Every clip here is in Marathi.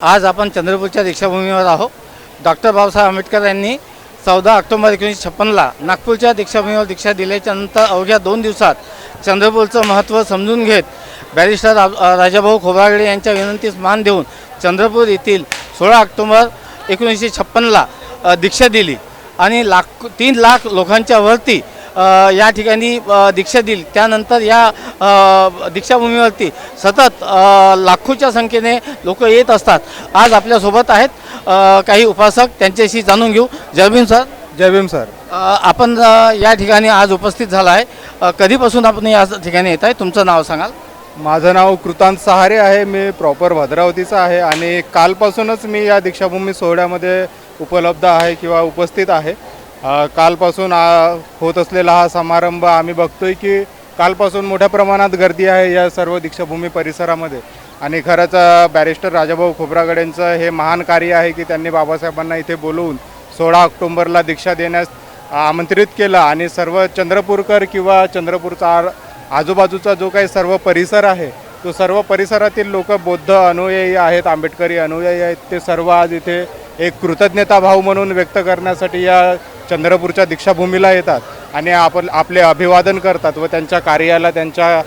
आज आपण चंद्रपूरच्या दीक्षाभूमीवर आहोत. डॉक्टर बाबासाहेब आंबेडकर यांनी चौदा ऑक्टोबर एकोणीसशे छप्पनला नागपूरच्या दीक्षाभूमीवर दीक्षा दिल्याच्या नंतर अवघ्या दोन दिवसात चंद्रपूरचं महत्त्व समजून घेत बॅरिस्टर रा- राजाभाऊ खोब्रागडे यांच्या विनंतीस मान देऊन चंद्रपूर येथील सोळा ऑक्टोबर एकोणीसशे छप्पनला दीक्षा दिली. आणि लाख तीन लाख लोकांच्या वरती या ठिकाणी दीक्षा दिली. त्यानंतर या दीक्षाभूमीवरती सतत लाखोच्या संख्येने लोक येत असतात. आज आपल्यासोबत आहेत काही उपासक. त्यांच्याशी जाणून घेऊ. जयभीम सर. जय भीम सर आपण या ठिकाणी आज उपस्थित झाला आहे. कधीपासून आपण या ठिकाणी येत आहे? तुमचं नाव सांगाल. माझं नाव कृतांत सहारे आहे. मी प्रॉपर भद्रावतीचा आहे आणि कालपासूनच मी या दीक्षाभूमी सोहळ्यामध्ये उपलब्ध आहे किंवा उपस्थित आहे. कालपासून होत असलेला हा समारंभ आम्ही बघतोय की कालपासून मोठ्या प्रमाणात गर्दी आहे या सर्व दीक्षाभूमी परिसरामध्ये. आणि खरंच बॅरिस्टर राजाभाऊ खोब्रागडेंचं हे महान कार्य आहे की त्यांनी बाबासाहेबांना इथे बोलवून सोळा ऑक्टोंबरला दीक्षा देण्यास आमंत्रित केलं. आणि सर्व चंद्रपूरकर किंवा चंद्रपूरचा आजूबाजूचा जो काही सर्व परिसर आहे तो सर्व परिसरातील लोक बौद्ध अनुयायी आहेत आंबेडकरी अनुयायी आहेत ते सर्व आज इथे एक कृतज्ञता भाव म्हणून व्यक्त करण्यासाठी या चंद्रपूरच्या दीक्षाभूमीला येतात आणि आपण आपले अभिवादन करतात व त्यांच्या कार्याला त्यांच्या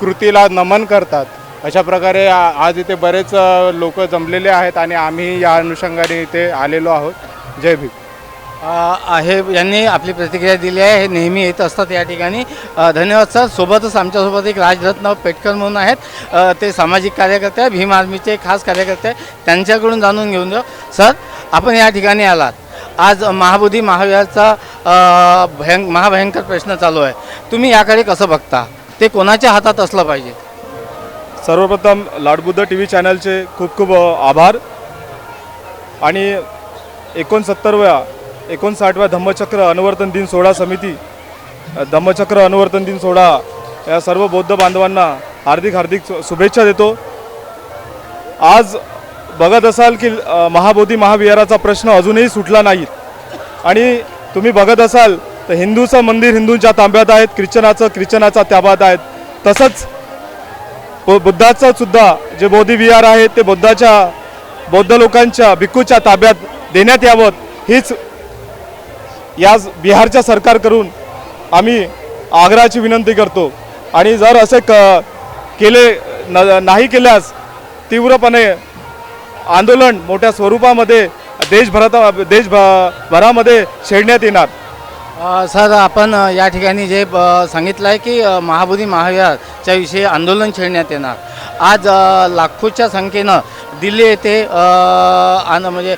कृतीला नमन करतात. अशा प्रकारे आज इथे बरेच लोक जमलेले आहेत आणि आम्ही या अनुषंगाने इथे आलेलो आहोत. जय भीम. आहे यांनी आपली प्रतिक्रिया दिली आहे. हे नेहमी येत असतात या ठिकाणी. धन्यवाद सर. सोबतच आमच्यासोबत एक राजरत्न पेटकर म्हणून आहेत. ते सामाजिक कार्यकर्ते आहे भीम आर्मीचे खास कार्यकर्ते त्यांच्याकडून जाणून घेऊन जाऊ. सर आपण या ठिकाणी आलात. आज महाबोधी महाविहारचा भयं महाभयंकर प्रश्न चालू आहे. तुम्ही याकडे कसं बघता? ते कोणाच्या हातात असलं पाहिजे? सर्वप्रथम लाडबुद्ध टी व्ही चॅनलचे खूप खूप आभार. आणि एकोणसत्तरव्या एकोणसाठव्या धम्मचक्र अनुवर्तन दिन सोहळा समिती धम्मचक्र अनुवर्तन दिन सोहळा या सर्व बौद्ध बांधवांना हार्दिक हार्दिक शुभेच्छा देतो. आज बघत असाल की महाबोधी महाविहाराचा प्रश्न अजूनही सुटला नाही. आणि तुम्ही बघत असाल तर हिंदूचं मंदिर हिंदूंच्या ताब्यात आहेत ख्रिश्चनाचं ख्रिश्चनाचा ताब्यात आहेत. तसंच बुद्धाचं सुद्धा जे बोधी विहार आहे ते बुद्धाच्या बौद्ध लोकांच्या भिक्खूच्या ताब्यात देण्यात यावं हीच या बिहारच्या सरकारकडून आम्ही आग्रहाची विनंती करतो. आणि जर असे क केले न नाही केल्यास तीव्रपणे आंदोलन मोठ्या स्वरूपामध्ये देशभरात देशभरामध्ये छेडण्यात येणार. सर आपण या ठिकाणी जे सांगितलं आहे की महाबोधी महाविहारच्या विषयी आंदोलन छेडण्यात येणार. आज लाखोच्या संख्येनं दिल्ली येथे आन म्हणजे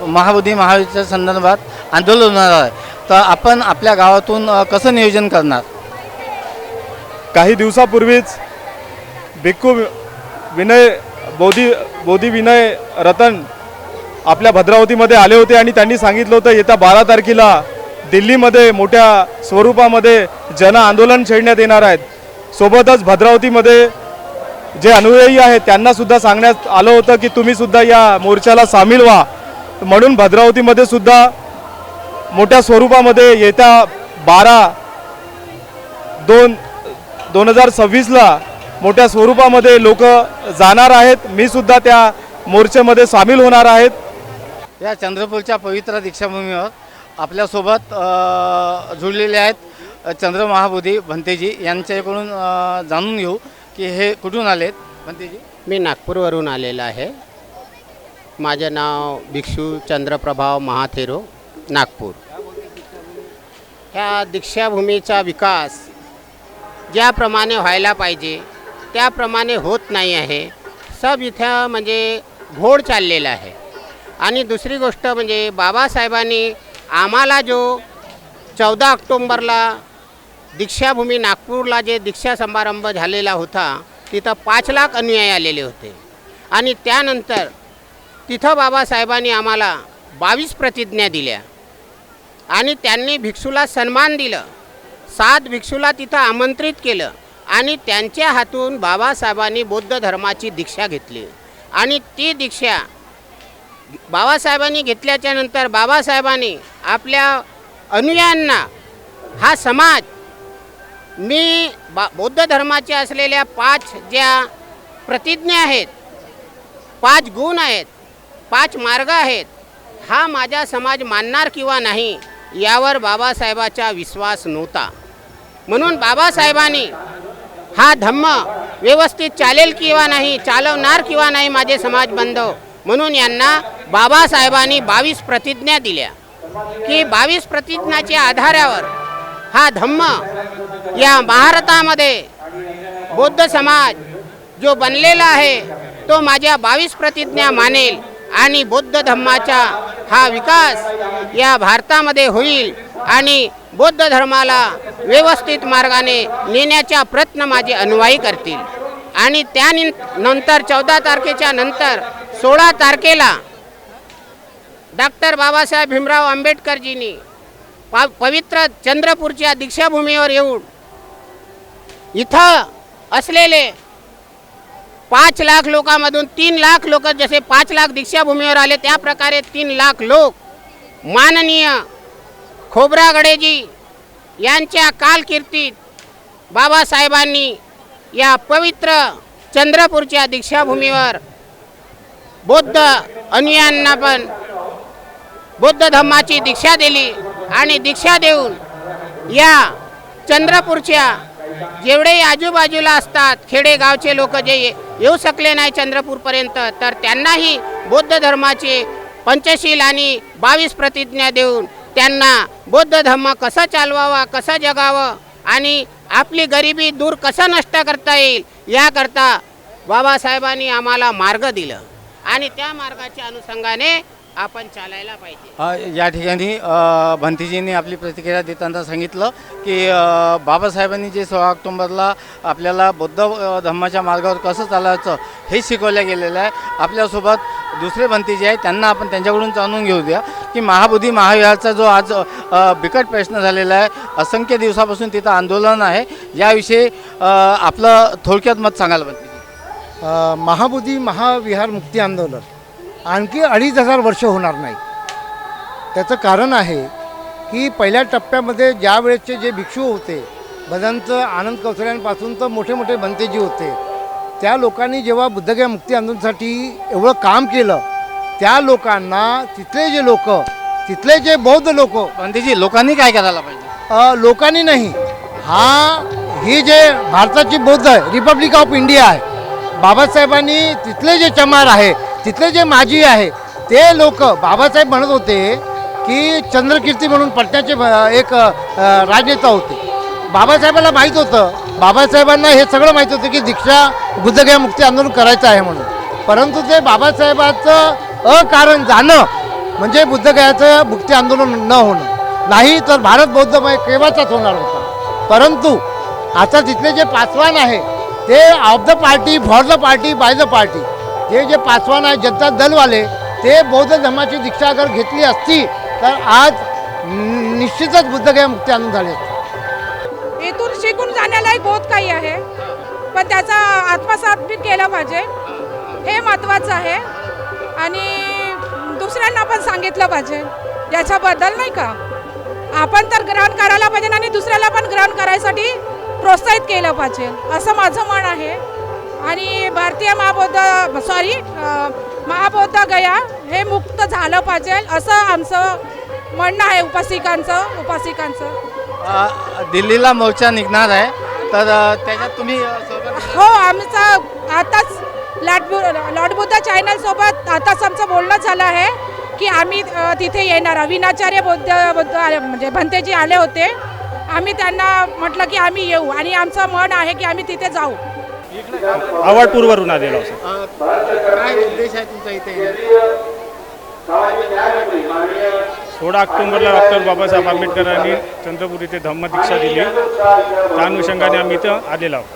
महाबोधी महावीरच्या संदर्भात आंदोलन होणार आहे. तर आपण आपल्या गावातून कसं नियोजन करणार? काही दिवसापूर्वीच भिक्खू विनय बोधी बोधी विनय रतन आपल्या भद्रावतीमध्ये आले होते आणि त्यांनी सांगितलं होतं येत्या बारा तारखेला दिल्लीमध्ये मोठ्या स्वरूपामध्ये जन आंदोलन छेडण्यात येणार आहेत. सोबतच भद्रावतीमध्ये जे अनुयायी आहेत त्यांनासुद्धा सांगण्यात आलं होतं की तुम्हीसुद्धा या मोर्चाला सामील व्हा. म्हणून भद्रावतीमध्ये सुद्धा मोठ्या स्वरूपामध्ये येत्या बारा दोन दोन हजार सव्वीसला मोठ्या स्वरूपामध्ये लोक जाणार आहेत. मी सुद्धा त्या मोर्चेमध्ये सामील होणार आहेत. या चंद्रपूरच्या पवित्र दीक्षाभूमीवर आपल्यासोबत जुळलेले आहेत अ, चंद्र महाबोधी भंतेजी. यांच्याकडून जाणून घेऊ की हे कुठून आलेत? भंतेजी. मी नागपूरवरून आलेलो आहे. माझं नाव भिक्षू चंद्रप्रभाव महाथेरो नागपूर. ह्या दीक्षाभूमीचा विकास ज्याप्रमाणे व्हायला पाहिजे त्याप्रमाणे होत नाही आहे. सब इथं म्हणजे घोड चाललेला आहे. आणि दुसरी गोष्ट म्हणजे बाबासाहेबांनी आम्हाला जो चौदा ऑक्टोंबरला दीक्षाभूमी नागपूरला जे दीक्षा समारंभ झालेला होता तिथं पाच लाख अनुयायी आलेले होते. आणि त्यानंतर तिथं बाबासाहेबांनी आम्हाला बावीस प्रतिज्ञा दिल्या. आणि त्यांनी भिक्षूला सन्मान दिलं. सात भिक्षूला तिथं आमंत्रित केलं. आणि त्यांच्या हातून बाबासाहेबांनी बौद्ध धर्माची दीक्षा घेतली. आणि ती दीक्षा बाबासाहेबांनी घेतल्याच्या नंतर बाबासाहेबांनी आपल्या अनुयायांना हा समाज मी बा बौद्ध धर्माच्या असलेल्या पाच ज्या प्रतिज्ञा आहेत पाच गुण आहेत पाच मार्ग आहेत हा माझा समाज मानणार किंवा नाही यावर बाबासाहेबाचा विश्वास नव्हता. म्हणून बाबासाहेबांनी हा धम्म व्यवस्थित चालेल किंवा नाही चालवणार किंवा नाही माझे समाज बांधव? म्हणून यांना बाबासाहेबांनी बावीस प्रतिज्ञा दिल्या. की बावीस प्रतिज्ञाच्या आधारावर हा धम्म या महाराष्ट्रामध्ये बौद्ध समाज जो बनलेला आहे तो माझ्या बावीस प्रतिज्ञा मानेल आणि बौद्ध धम्माचा हा विकास या भारतामध्ये होईल आणि बौद्ध धर्माला व्यवस्थित मार्गाने नेण्याचा प्रयत्न माझे अनुयायी करतील. आणि त्यानि नंतर चौदा तारखेच्या नंतर सोळा तारखेला डॉक्टर बाबासाहेब भीमराव आंबेडकरजींनी पा पवित्र चंद्रपूरच्या दीक्षाभूमीवर येऊन इथं असलेले पाच लाख लोकांमधून तीन लाख लोक जसे पाच लाख दीक्षाभूमीवर आले त्या प्रकारे तीन लाख लोक माननीय खोबरा गडेजी यांच्या कालकीर्तीत बाबासाहेबांनी या पवित्र चंद्रपूरच्या दीक्षाभूमीवर बौद्ध अनुयांना पण बौद्ध धम्माची दीक्षा दिली आणि दीक्षा देऊन या चंद्रपूरच्या जेवढे आजूबाजूला असतात खेडेगावचे लोक जे येऊ शकले नाही चंद्रपूरपर्यंत तर त्यांनाही बौद्ध धर्माचे पंचशील आणि बावीस प्रतिज्ञा देऊन त्यांना बौद्ध धर्म कसा चालवावा कसा जगावं आणि आपली गरिबी दूर कसा नष्ट करता येईल याकरता बाबासाहेबांनी आम्हाला मार्ग दिलं. आणि त्या मार्गाच्या अनुषंगाने आपण चालायला पाहिजे. या ठिकाणी भंतीजींनी आपली प्रतिक्रिया देताना सांगितलं की बाबासाहेबांनी जे सोळा ऑक्टोंबरला आपल्याला बौद्ध धर्माच्या धम्माच्या मार्गावर कसं चालायचं हे शिकवलं गेलेलं आहे. आपल्यासोबत दुसरे भंतीजी आहेत त्यांना आपण त्यांच्याकडून जाणून घेऊ द्या की महाबोधी महाविहारचा जो आज बिकट प्रश्न झालेला आहे असंख्य दिवसापासून तिथं आंदोलन आहे. याविषयी आपलं थोडक्यात मत सांगाल भंतीजी महाबुद्धी महाबोधी महाविहार मुक्ती आंदोलन आणखी अडीच हजार वर्ष होणार नाही. त्याचं कारण आहे की पहिल्या टप्प्यामध्ये ज्या वेळेसचे जे भिक्षू होते भदंत आनंद कौशल्यांपासून तर मोठे मोठे बनतेजी होते त्या लोकांनी जेव्हा बुद्धगया मुक्ती आंदोलनासाठी एवढं काम केलं त्या लोकांना तिथले जे लोक तिथले जे बौद्ध लोक भंतीजी लोकांनी काय करायला पाहिजे? लोकांनी नाही. हा ही जे भारताची बौद्ध आहे रिपब्लिक ऑफ इंडिया आहे बाबासाहेबांनी तिथले जे चमार आहे तिथले जे माजी आहे ते लोक बाबासाहेब म्हणत होते की चंद्रकीर्ती म्हणून पटण्याचे एक अ, राजनेता होते. बाबासाहेबांना माहीत होतं बाबासाहेबांना हे सगळं माहीत होतं की दीक्षा बुद्धगया मुक्ती आंदोलन करायचं आहे म्हणून. परंतु ते बाबासाहेबाचं अकारण जाणं म्हणजे बुद्धगयाचं भुक्ती आंदोलन न होणं. नाही तर भारत बौद्धमय केव्हाचाच होणार होता. परंतु आता तिथले जे पासवान आहे ते of the party for the party by the party जे जे पासवान आहे जनता दलवाले ते बौद्ध धर्माची दीक्षा अगर घेतली असती तर आज निश्चितच बुद्धगया मुक्ती आंदोलन झाले असते. इथून शिकून जाण्यालाही बहुत काही आहे. पण त्याचा आत्मसात बी केला पाहिजे. हे महत्त्वाचं आहे. आणि दुसऱ्यांना पण सांगितलं पाहिजे. याच्याबद्दल नाही का? आपण तर ग्रहण करायला पाहिजे आणि दुसऱ्याला पण ग्रहण करायसाठी प्रोत्साहित केलं पाहिजे. असं माझं मन आहे. आणि भारतीय महाबौद्ध सॉरी महाबौद्ध गया हे मुक्त झालं पाहिजे असं आमचं म्हणणं आहे उपासिकांचं उपासिकांचं. दिल्लीला मोर्चा निघणार आहे. तर त्याच्यात तुम्ही हो आमचं आताच लॉर्ड बु- लॉर्ड बुद्ध चॅनल सोबत आताच आमचं बोलणं झालं आहे की आम्ही तिथे येणार. अविनाचार्य बौद्ध बौद्ध आले- म्हणजे भंतेजी आले होते. आम्ही त्यांना म्हटलं की आम्ही येऊ. आणि आमचं मन आहे की आम्ही तिथे जाऊ. आवाडपूरवरून आलेलो काय उद्देश आहे तुमचा इथे येण्याचा? सोळा ऑक्टोबरला डॉक्टर बाबासाहेब आंबेडकरांनी चंद्रपूर इथे धम्म दीक्षा दिली. त्या अनुषंगाने आम्ही इथं आलेलो आहोत.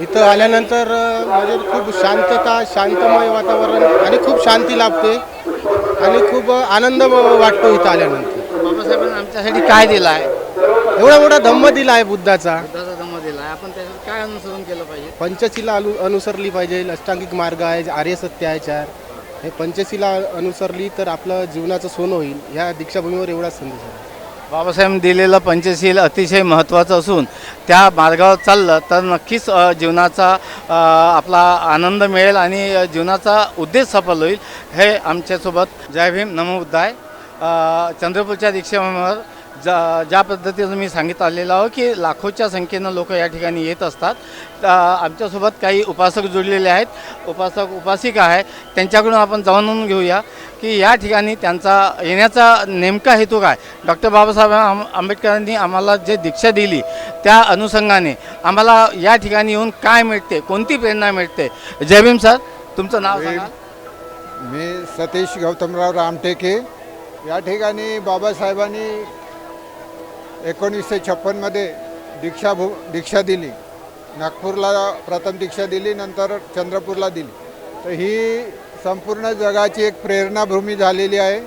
इथं आल्यानंतर म्हणजे खूप शांतता शांतमय वातावरण आणि खूप शांती लाभते आणि खूप आनंद वाटतो इथं आल्यानंतर. बाबासाहेबांनी आमच्यासाठी काय दिलं आहे एवढा मोठा धम्म दिला आहे बुद्धाचा. बुद्धाचा धम्म दिला आहे आपण त्याच्यात काय अनुसरण केलं पाहिजे? पंचशिला अनु अनुसरली पाहिजे. अष्टांगिक मार्ग आहे आर्य सत्य आहे चार. हे पंचशिला अनुसरली तर आपलं जीवनाचं सोनं होईल. ह्या दीक्षाभूमीवर एवढाच संदेश आहे. बाबासाहेब दिलेलं पंचशील अतिशय महत्त्वाचं असून त्या मार्गावर चाललं तर नक्कीच जीवनाचा आपला आनंद मिळेल आणि जीवनाचा उद्देश सफल होईल. हे आमच्यासोबत जय भीम नमो बुद्धाय. चंद्रपूरच्या दीक्षेवर ज्या ज्या पद्धतीनं मी सांगितलं आलेलं आहो की लाखोच्या संख्येनं लोक या ठिकाणी येत असतात. तर आमच्यासोबत काही उपासक जुळलेले आहेत. उपासक उपासिका आहे त्यांच्याकडून आपण जाणून घेऊया की या ठिकाणी त्यांचा येण्याचा नेमका हेतू काय? डॉक्टर बाबासाहेब आम आंबेडकरांनी आम्हाला जे दीक्षा दिली त्या अनुषंगाने आम्हाला या ठिकाणी येऊन काय मिळते? कोणती प्रेरणा मिळते? जय भीम सर तुमचं नाव सांगा. मी सतीश गौतमराव रामटेके. या ठिकाणी बाबासाहेबांनी एकोणीसशे छप्पनमध्ये दीक्षा भू दीक्षा दिली. नागपूरला प्रथम दीक्षा दिली नंतर चंद्रपूरला दिली. तर ही संपूर्ण जगाची एक प्रेरणाभूमी झालेली आहे.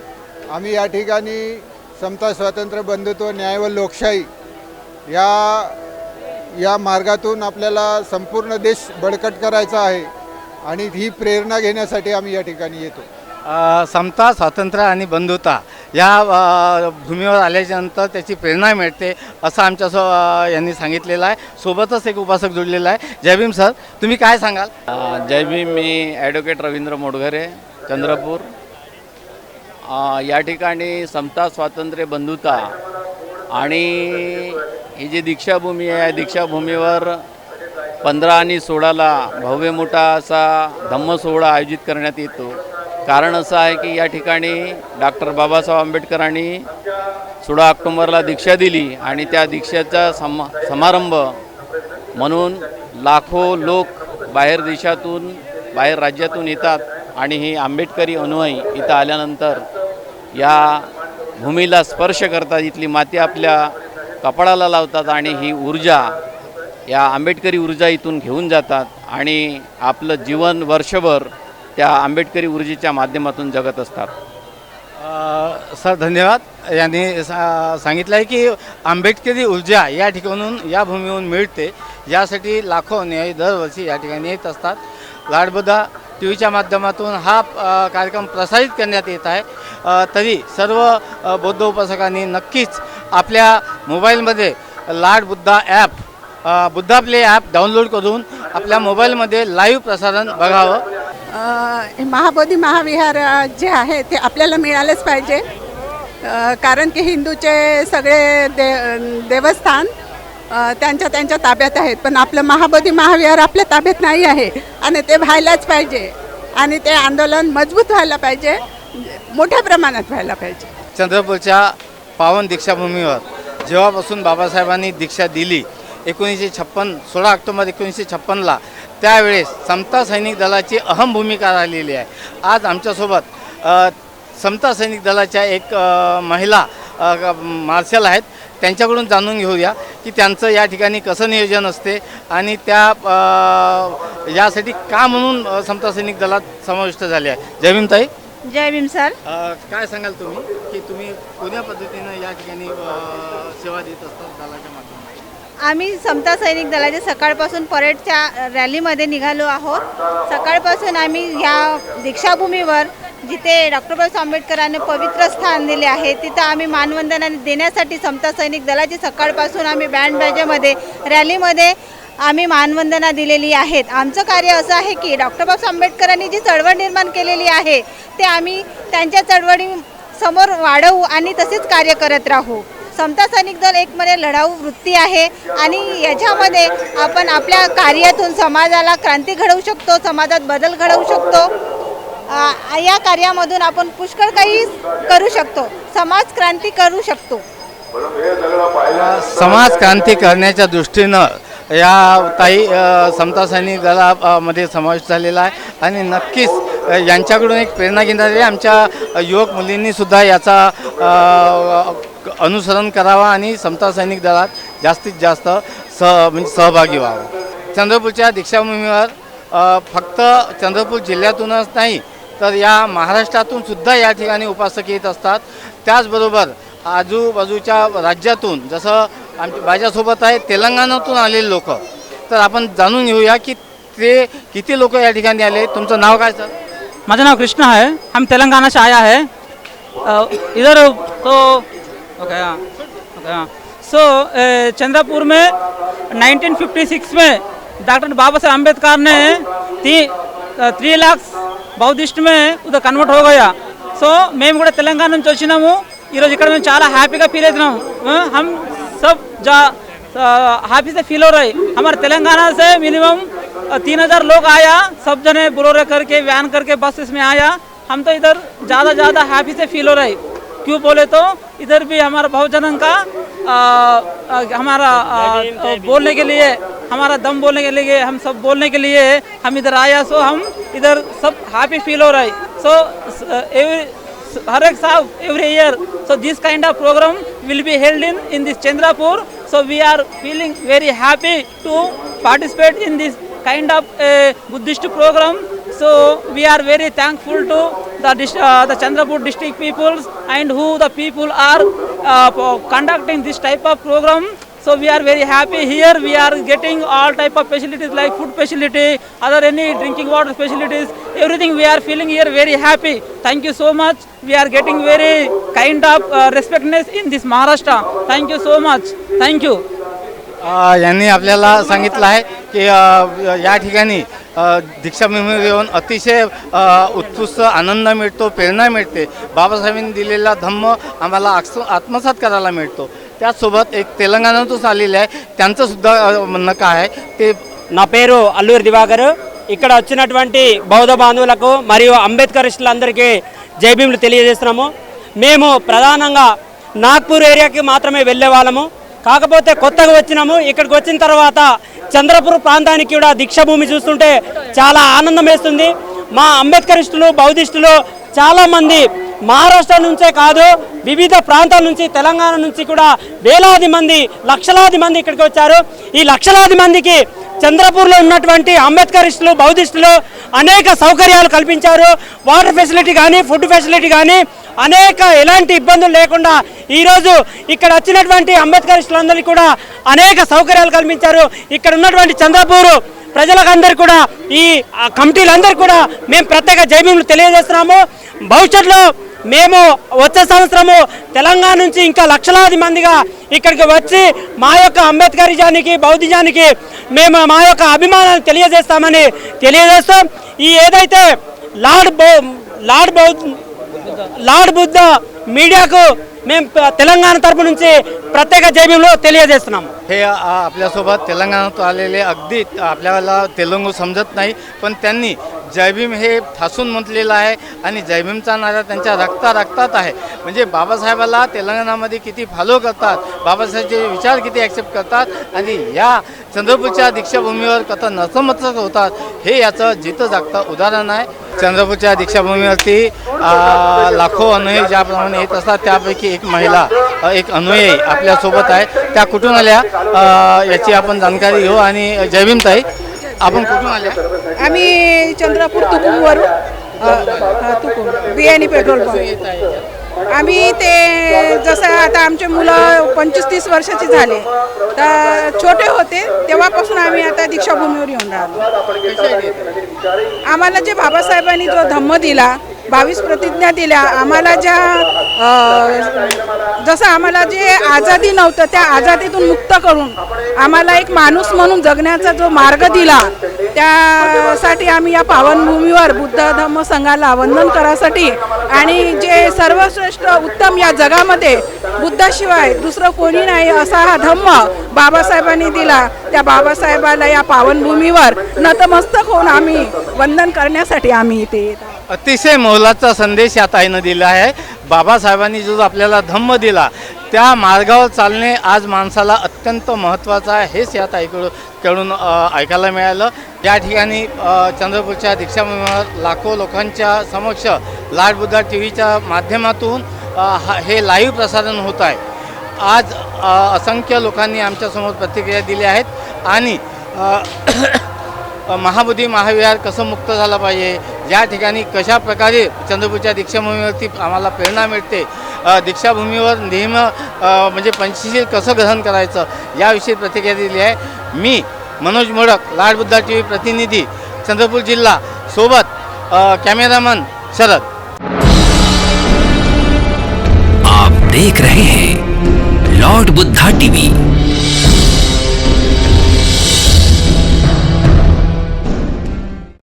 आम्ही या ठिकाणी समता स्वातंत्र्य बंधुत्व न्याय व लोकशाही या या मार्गातून आपल्याला संपूर्ण देश बळकट करायचा आहे आणि ही प्रेरणा घेण्यासाठी आम्ही या ठिकाणी येतो. समता स्वातंत्र्य आणि बंधुता या भूमीवर आल्याच्यानंतर त्याची प्रेरणा मिळते असं आमच्या सो यांनी सांगितलेलं आहे. सोबतच एक उपासक जोडलेला आहे. जय भीम सर तुम्ही काय सांगाल? जय भीम मी ॲडव्होकेट रवींद्र मोडघरे चंद्रपूर. या ठिकाणी समता स्वातंत्र्य बंधुता आणि ही जी दीक्षाभूमी आहे या दीक्षाभूमीवर पंधरा आणि सोळाला भव्य मोठा असा धम्म सोहळा आयोजित करण्यात येतो. कारण असं आहे की या ठिकाणी डॉक्टर बाबासाहेब आंबेडकरांनी सोळा ऑक्टोंबरला दीक्षा दिली आणि त्या दीक्षेचा सम समारंभ म्हणून लाखो लोक बाहेर देशातून बाहेर राज्यातून येतात आणि ही आंबेडकरी अनुयायी इथं आल्यानंतर या भूमीला स्पर्श करतात इथली माती आपल्या कपाळाला लावतात आणि ही ऊर्जा या आंबेडकरी ऊर्जा इथून घेऊन जातात आणि आपलं जीवन वर्षभर त्या आंबेडकरी ऊर्जेच्या माध्यमातून जगत असतात. सर धन्यवाद. यांनी सा सांगितलं आहे की आंबेडकरी ऊर्जा या ठिकाणून या भूमीहून मिळते. यासाठी लाखो अनुयायी दरवर्षी या ठिकाणी येत असतात. लाडबुद्धा टी व्हीच्या माध्यमातून हा कार्यक्रम प्रसारित करण्यात येत आहे. तरी सर्व बौद्ध उपासकांनी नक्कीच आपल्या मोबाईलमध्ये लाडबुद्धा app Buddha play app download करून आपल्या मोबाईलमध्ये लाईव्ह प्रसारण बघावं. महाबोधी महाविहार जे आहे ते आपल्याला मिळालेच पाहिजे. कारण की हिंदूचे सगळे दे देवस्थान त्यांच्या त्यांच्या ताब्यात आहेत. पण आपलं महाबोधी महाविहार आपल्या ताब्यात नाही आहे. आणि ते व्हायलाच पाहिजे. आणि ते आंदोलन मजबूत व्हायला पाहिजे. मोठ्या प्रमाणात व्हायला पाहिजे. चंद्रपूरच्या पावन दीक्षाभूमीवर जेव्हापासून बाबासाहेबांनी दीक्षा दिली एकोणीसशे छप्पन सोळा ऑक्टोबर एकोणीसशे छप्पनला त्यावेळेस समता सैनिक दलाची अहम भूमिका राहिलेली आहे. आज आमच्यासोबत समता सैनिक दलाच्या एक महिला मार्शल आहेत. त्यांच्याकडून जाणून घेऊया की त्यांचं या ठिकाणी कसं नियोजन असते आणि त्या यासाठी का म्हणून समता सैनिक दलात समाविष्ट झाले आहे. जय भीमताई जय भीम सर. काय सांगाल तुम्ही की तुम्ही कोण्या पद्धतीनं या ठिकाणी सेवा देत असतात दलाच्या आम्ही समता सैनिक दलाच्या सकाळपासून परेडच्या रॅलीमध्ये निघालो आहोत. सकाळपासून आम्ही ह्या दीक्षाभूमीवर जिथे डॉक्टर बाबासाहेब आंबेडकरांनी पवित्र स्थान दिले आहे तिथं आम्ही मानवंदना देण्यासाठी समता सैनिक दलाची सकाळपासून आम्ही बँड बाजामध्ये रॅलीमध्ये आम्ही मानवंदना दिलेली आहेत. आमचं कार्य असं आहे की डॉक्टर बाबासाहेब आंबेडकरांनी जी चळवळ निर्माण केलेली आहे ते आम्ही त्यांच्या चळवळी समोर वाढवू आणि तसेच कार्य करत राहू. समता सैनिक दल एक मध्ये लढाऊ वृत्ती आहे आणि याच्यामध्ये आपण आपल्या कार्यातून समाजाला क्रांती घडवू शकतो समाजात बदल घडवू शकतो. आ, या कार्यामधून आपण पुष्कळ काही करू शकतो. समाज क्रांती करू शकतो. समाज क्रांती करण्याच्या दृष्टीनं या ताई अ, समता सैनिक दलामध्ये मध्ये समावेश झालेला आहे. आणि नक्कीच अ, यांच्याकडून एक प्रेरणा घेणारे आमच्या युवक मुलींनी सुद्धा याचा अ, अनुसरण करावा आणि समता सैनिक दलात जास्तीत जास्त सह म्हणजे सहभागी व्हावं. चंद्रपूरच्या दीक्षाभूमीवर फक्त चंद्रपूर जिल्ह्यातूनच नाही तर या महाराष्ट्रातून सुद्धा या ठिकाणी उपासक येत असतात. त्याचबरोबर आजूबाजूच्या राज्यातून जसं आमच्या माझ्यासोबत आहे तेलंगणातून आलेले लोक तर आपण जाणून घेऊया की ते किती लोक या ठिकाणी आले. तुमचं नाव काय सर? माझं नाव कृष्णा आहे. हम तेलंगाना से आया है इधर तो ओके हाँ सो चंद्रपुर में 1956 में डॉक्टर बाबा साहेब अम्बेडकर ने ती త్రీ లాక్స్ బౌద్ధిస్ట్ మే ఉదర్ కన్వర్ట్ हो गया సో మేము కూడా తెలంగాణ నుంచి వచ్చినాము ఈరోజు ఇక్కడ మేము చాలా హ్యాపీగా ఫీల్ అవుతున్నాము ఆ, హమ్ సబ్ जा हैप्पी से फील हो रहा है हमारे तेलंगाना से मिनिमम तीन हजार लोग आया सब जने बोलोरे करके वैन करके बस इसमें आया हम तो इधर ज़्यादा ज़्यादा हैप्पी से फील हो रहा है क्यों बोले तो? इधर भी हमारा बहुजन का आ, आ, हमारा आ, तो बोलने के लिए हमारा दम बोलने के लिए हम सब बोलने के लिए हम इधर आया सो हम इधर सब हैप्पी फील हो रहा है। सो एवरी हर एक साल every year so this kind of program will be held in in this Chandrapur so we are feeling very happy to participate in this kind of Buddhist program so we are very thankful to the uh, the chandrapur district peoples and who the people are uh, conducting this type of program so we are very happy here we are getting all type of facilities like food facility other any drinking water facilities everything we are feeling here very happy thank you so much we are getting very kind of uh, respectness in this maharashtra thank you so much thank you यांनी आपल्याला सांगितलं आहे की या ठिकाणी दीक्षाभूमीवर येऊन अतिशय अ, उत्कृष्ट आनंद मिळतो प्रेरणा मिळते बाबासाहेबांनी दिलेला धम्म आम्हाला आक्स- आत्मसात करायला मिळतो त्याचसोबत एक तेलंगणातून आलेले आहे त्यांचं सुद्धा अ, म्हणणं काय आहे ते నా పేరు అల్లూరి దివాకర్ ఇక్కడ వచ్చినటువంటి బౌద్ధ బాంధవులకు మరియు అంబేద్కరిస్టులందరికీ జై భీములు తెలియజేస్తున్నాము మేము ప్రధానంగా నాగ్పూర్ ఏరియాకి మాత్రమే వెళ్ళే వాళ్ళము కాకపోతే కొత్తగా వచ్చినాము ఇక్కడికి వచ్చిన తర్వాత చంద్రపూర్ ప్రాంతానికి కూడా దీక్షభూమి చూస్తుంటే చాలా ఆనందం వేస్తుంది. మా అంబేద్కరిస్టులు బౌద్ధిస్టులు చాలామంది మహారాష్ట్ర నుంచే కాదు వివిధ ప్రాంతాల నుంచి తెలంగాణ నుంచి కూడా వేలాది మంది లక్షలాది మంది ఇక్కడికి వచ్చారు. ఈ లక్షలాది మందికి చంద్రపూర్లో ఉన్నటువంటి అంబేద్కరిస్టులు బౌద్ధిస్టులు అనేక సౌకర్యాలు కల్పించారు. వాటర్ ఫెసిలిటీ కానీ ఫుడ్ ఫెసిలిటీ కానీ అనేక ఎలాంటి ఇబ్బందులు లేకుండా ఈరోజు ఇక్కడ వచ్చినటువంటి అంబేద్కరిస్టులందరికీ కూడా అనేక సౌకర్యాలు కల్పించారు. ఇక్కడ ఉన్నటువంటి చంద్రపూరు ప్రజలకందరూ కూడా ఈ కమిటీలందరూ కూడా మేము ప్రత్యేక జైబీములు తెలియజేస్తున్నాము. భవిష్యత్తులో మేము వచ్చే సంవత్సరము తెలంగాణ నుంచి ఇంకా లక్షలాది మందిగా ఇక్కడికి వచ్చి మా యొక్క అంబేద్కరిజానికి బౌద్ధిజానికి మేము మా యొక్క అభిమానాన్ని తెలియజేస్తామని తెలియజేస్తాం ఈ ఏదైతే లార్డ్ బౌ లార్డ్ బౌద్ధ లార్డ్ బుద్ధ మీడియాకు మేము తెలంగాణ తరపు నుంచి ప్రత్యేక జైబీలో తెలియజేస్తున్నాము. हे आपल्यासोबत तेलंगणातून आलेले अगदी आपल्याला तेलंगू समजत नाही पण त्यांनी जयभीम हे ठासून म्हटलेलं आहे आणि जयभीमचा नारा त्यांच्या रक्ता रक्तात आहे. म्हणजे बाबासाहेबाला तेलंगणामध्ये किती फॉलो करतात बाबासाहेबचे विचार किती ॲक्सेप्ट करतात आणि या चंद्रपूरच्या दीक्षाभूमीवर कथा नसमतच होतात हे याचं जिथं जागतं उदाहरण आहे. चंद्रपूरच्या दीक्षाभूमीवरती लाखो अनुयायी ज्याप्रमाणे येत असतात त्यापैकी एक महिला एक अनुयायी आपल्यासोबत आहे. त्या कुठून आल्या? याची आपण जाणकारी घेऊ आणि जयभीम ताई आपण कुठून आल्या आम्ही चंद्रपूर तुकुमवरून तुकुम बियाणी पेट्रोल पंप. आम्ही ते जसं आता आमचे मुलं पंचवीस तीस वर्षाचे झाले तर छोटे होते तेव्हापासून आम्ही आता दीक्षाभूमीवर येऊन राहिलो. आम्हाला जे बाबासाहेबांनी जो धम्म दिला बावीस प्रतिज्ञा दिल्या आम्हाला ज्या जसं आम्हाला जे आझादी नव्हतं त्या आझादीतून मुक्त करून आम्हाला एक माणूस म्हणून जगण्याचा जो मार्ग दिला त्यासाठी आम्ही या पावनभूमीवर बुद्ध धम्म संघाला वंदन करासाठी आणि जे सर्वश्रेष्ठ उत्तम या जगामध्ये बुद्धाशिवाय दुसरं कोणी नाही असा हा धम्म बाबासाहेबांनी दिला त्या बाबासाहेबाला या पावनभूमीवर नतमस्तक होऊन आम्ही वंदन करण्यासाठी आम्ही इथे येत आहोत. अतिशय मोलाचा संदेश या ताईनं दिला आहे. बाबासाहेबांनी जो आपल्याला धम्म दिला त्या मार्गावर चालणे आज माणसाला अत्यंत महत्त्वाचं आहे हेच या ताईकडूनकडून ऐकायला मिळालं. या ठिकाणी चंद्रपूरच्या दीक्षाभूमीवर लाखो लोकांच्या समक्ष लाड बुद्धा टी व्हीच्या माध्यमातून हा- हे लाईव्ह प्रसारण होत आहे. आज असंख्य लोकांनी आमच्यासमोर प्रतिक्रिया दिल्या आहेत आणि महाबुद्धी महाविहार कसं मुक्त झालं पाहिजे या ठिकाणी कशा प्रकारे चंद्रपूरच्या दीक्षाभूमीवरती आम्हाला प्रेरणा मिळते दीक्षाभूमीवर नेहमी म्हणजे पंचशील कसं ग्रहण करायचं याविषयी प्रतिक्रिया दिली आहे. मी मनोज मोडक लाडबुद्धा टी व्ही प्रतिनिधी चंद्रपूर जिल्हा सोबत कॅमेरामन शरद. आप देख रहे हैं लॉर्ड बुद्धा टीव्ही.